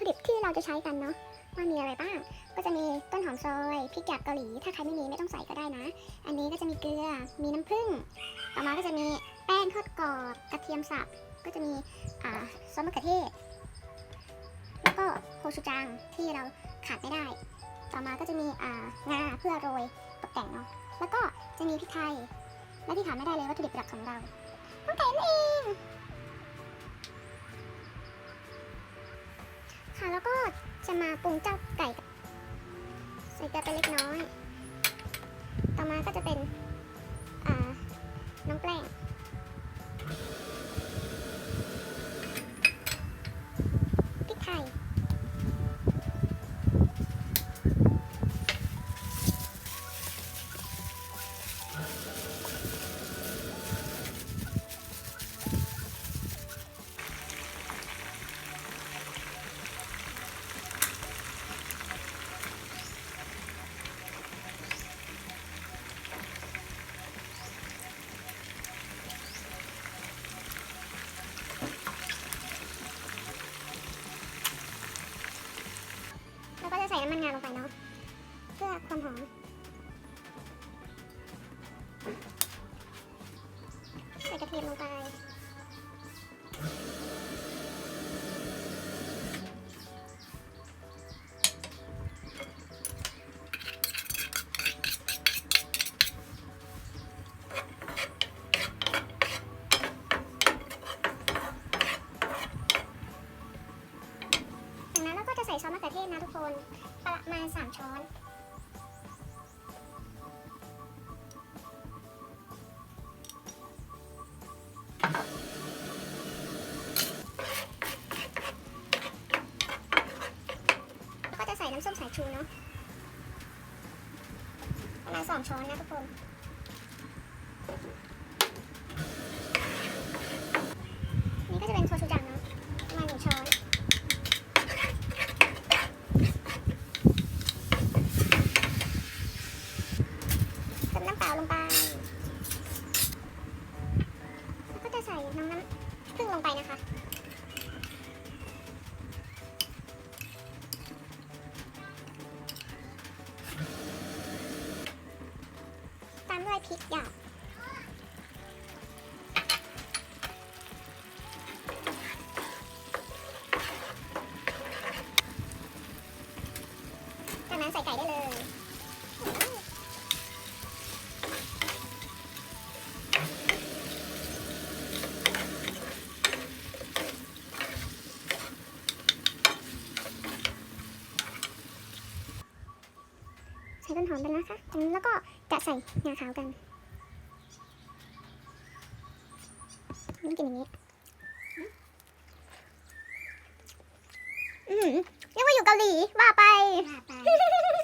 ไปใช้กันเนาะว่ามีอะไรบ้าง ก็จะมีต้นหอมซอยพริกจากเกาหลี ถ้าใครไม่มีไม่ต้องใส่ก็ได้นะ อันนี้ก็จะมีเกลือ มีน้ำผึ้ง ต่อมาก็จะมีแป้งทอดกรอบ กระเทียมสับ ก็จะมีอ่าซอสมะเขือเทศ แล้วก็โคชูจังที่เราขาดไม่ได้ ต่อมาก็จะมีอ่างาเพื่อโรยตกแต่งเนาะ แล้วก็จะมีพริกไทย และที่ขาดไม่ได้เลยวัตถุดิบหลักของเราน้ำไก่นั่นเอง จะมาปรุงเจ้าไก่กับใส่เกลือไปเล็กน้อย ต่อมาก็จะเป็น ไปเนาะเพื่อความหอมใส่กระเทียมลงไปจากนั้นเราก็จะใส่ซอสมะเขือเทศนะทุกคน ประมาณสามช้อนแล้วก็จะใส่น้ำส้มสายชูเนาะ ประมาณสองช้อนนะทุกคน ตามด้ ส่ต้นหอมไปนะคะแล้วก็จะใส่งาขาวกันนี่กินอย่างนี้อือเรียกว่าอยู่เกาหลีว่าไปว่าไป